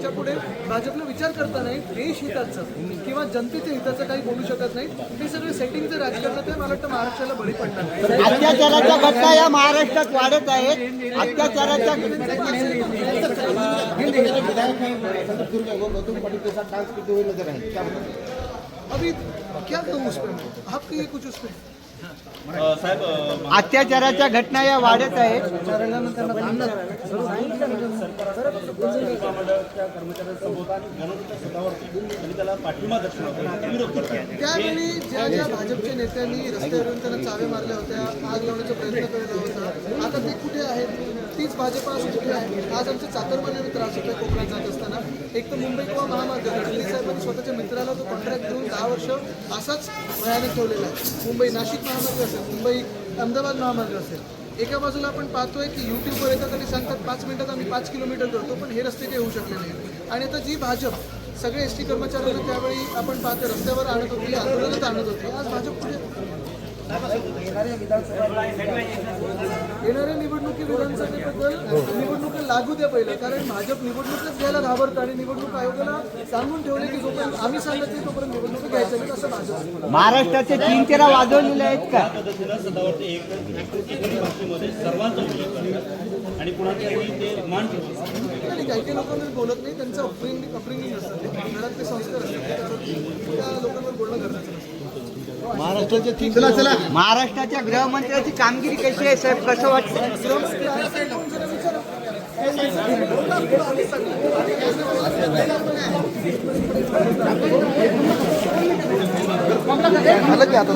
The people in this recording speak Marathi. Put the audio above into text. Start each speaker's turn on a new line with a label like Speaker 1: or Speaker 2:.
Speaker 1: याच्यापुढे भाजपला विचार करता नाही देश हिताचं किंवा जनतेच्या हिताचं काही बोलू शकत नाही हे सगळे सेटिंगचं राजकारणात आहे मला वाटतं महाराष्ट्राला बळी पडणार नाही.
Speaker 2: अत्याचाराच्या घटना या महाराष्ट्रात वाढत आहेत अत्याचाराच्या
Speaker 1: अभी क्या कहूँ उस पर मैं? आप कहिए कुछ उस पर
Speaker 3: साहेब अ,
Speaker 2: अत्याचाराच्या घटना या वाढत आहेत.
Speaker 1: त्यावेळी ज्या ज्या भाजपच्या नेत्यांनी रस्त्यावरून त्यांना चावे मारल्या होत्या आग लावण्याचा प्रयत्न केला होता आता ते कुठे आहेत? तीच भाजप आज कुठे आहे. आज आमच्या चाकरमान्याने त्रास होतोय कोकणात एक तर मुंबई किंवा महामार्ग गडकरी साहेबांनी स्वतःच्या मित्राला तो कॉन्ट्रॅक्ट देऊन दहा वर्ष असाच भयानक ठेवलेला आहे. मुंबई नाशिक महामार्ग असेल मुंबई अहमदाबाद महामार्ग असेल एका बाजूला आपण पाहतोय की युट्यूबवर येतात आणि सांगतात पाच मिनिटात आम्ही पाच किलोमीटर करतो पण हे रस्ते काही होऊ शकले नाही आणि आता जी भाजप सगळे एस टी कर्मचाऱ्यांना त्यावेळी आपण पाहतो रस्त्यावर आणत होती आंदोलनात आणत होती. आज भाजप पुढे येणाऱ्या निवडणुकी विधानसभेबद्दल निवडणुका लागू द्या पहिलं कारण भाजप निवडणुकच घ्यायला घाबरतं आणि निवडणूक आयोगाला सांगून ठेवले की जोपर्यंत आम्ही सांगत नाही तोपर्यंत निवडणूक घ्यायचं नाही असं भाजप
Speaker 2: महाराष्ट्राचे तीन तेरा वाजवलेले आहेत का?
Speaker 3: आणि
Speaker 1: काही काही लोकांवर बोलत नाही त्यांचं अपब्रिंग अपब्रिंगिंग असतं. घरात ते संस्कार असतात. त्या लोकांवर बोलणं गरजेचं नसतं
Speaker 2: महाराष्ट्राच्या गृहमंत्र्याची कामगिरी कशी आहे साहेब? कसं वाटतं
Speaker 1: झालं की आता?